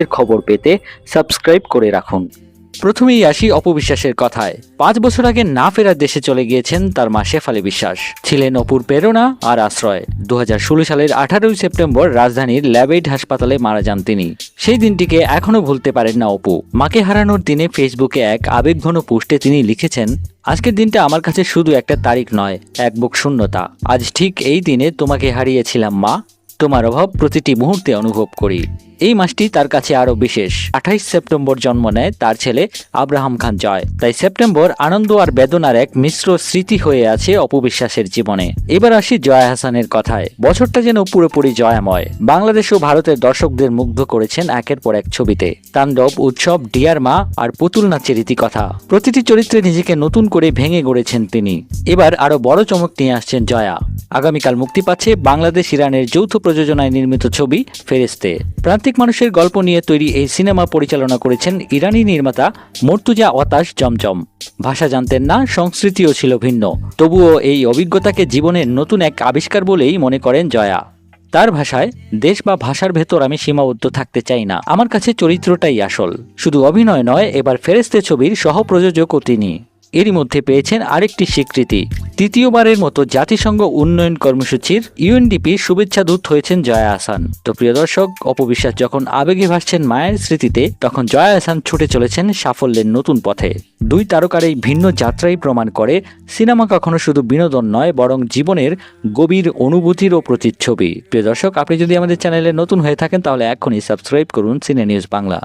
এর খবর পেতে সাবস্ক্রাইব করে রাখুন। প্রথমেই আসি অপবিশ্বাসের কথায়। পাঁচ বছর আগে না ফেরার দেশে চলে গিয়েছেন তার মা শেফালি বিশ্বাস। ছিলেন অপুর প্রেরণা আর আশ্রয়। দু হাজার ষোলো সালের আঠারোই সেপ্টেম্বর রাজধানীর ল্যাবেড হাসপাতালে মারা যান তিনি। সেই দিনটিকে এখনও ভুলতে পারেন না অপু। মাকে হারানোর দিনে ফেসবুকে এক আবেগঘন পোস্টে তিনি লিখেছেন, আজকের দিনটা আমার কাছে শুধু একটা তারিখ নয়, এক বুক শূন্যতা। আজ ঠিক এই দিনে তোমাকে হারিয়েছিলাম, মা। তোমার অভাব প্রতিটি মুহূর্তে অনুভব করি। এই মাসটি তার কাছে আরও বিশেষ। আঠাইশ সেপ্টেম্বর জন্ম নেয়, তার ছেলে আব্রাহাম খান জয়। তাই সেপ্টেম্বর আনন্দ আর বেদনার এক মিশ্র স্মৃতি হয়ে আছে অপবিশ্বাসের জীবনে। এবার আসি জয়া হাসানের কথায়। বছরটা যেন পুরোপুরি জয়াময়। বাংলাদেশ ও ভারতের দর্শকদের মুগ্ধ করেছেন একের পর এক ছবিতে। তাণ্ডব, উৎসব, ডিয়ার মা আর পুতুল নাচের ইতিকথা প্রতিটি চরিত্রে নিজেকে নতুন করে ভেঙে গড়েছেন তিনি। এবার আরও বড় চমক নিয়ে আসছেন জয়া। আগামীকাল মুক্তি পাচ্ছে বাংলাদেশ ইরানের যৌথ প্রযোজনায় নির্মিত ছবি ফেরেস্তে প্রান্তিক মানুষের গল্প নিয়ে তৈরি এই সিনেমা পরিচালনা করেছেন ইরানি নির্মাতা মর্তুজা অতাশ জমজম ভাষা জানতেন না, সংস্কৃতিও ছিল ভিন্ন। তবুও এই অভিজ্ঞতাকে জীবনের নতুন এক আবিষ্কার বলেই মনে করেন জয়া। তার ভাষায়, দেশ বা ভাষার ভেতর আমি সীমাবদ্ধ থাকতে চাই না। আমার কাছে চরিত্রটাই আসল। শুধু অভিনয় নয়, এবার ফেরেস্তে ছবির সহপ্রযোজকও তিনি। এরই মধ্যে পেয়েছেন আরেকটি স্বীকৃতি। তৃতীয়বারের মতো জাতিসংঘ উন্নয়ন কর্মসূচির ইউএনডিপি শুভেচ্ছা দূত হয়েছেন জয়া আহসান তো প্রিয় দর্শক, অপবিশ্বাস যখন আবেগে ভাসছেন মায়ের স্মৃতিতে, তখন জয়া আহসান ছুটে চলেছেন সাফল্যের নতুন পথে। দুই তারকার এই ভিন্ন যাত্রাই প্রমাণ করে, সিনেমা কখনো শুধু বিনোদন নয়, বরং জীবনের গভীর অনুভূতিরও প্রতিচ্ছবি। প্রিয় দর্শক, আপনি যদি আমাদের চ্যানেলে নতুন হয়ে থাকেন, তাহলে এখনই সাবস্ক্রাইব করুন সিনে নিউজ বাংলা।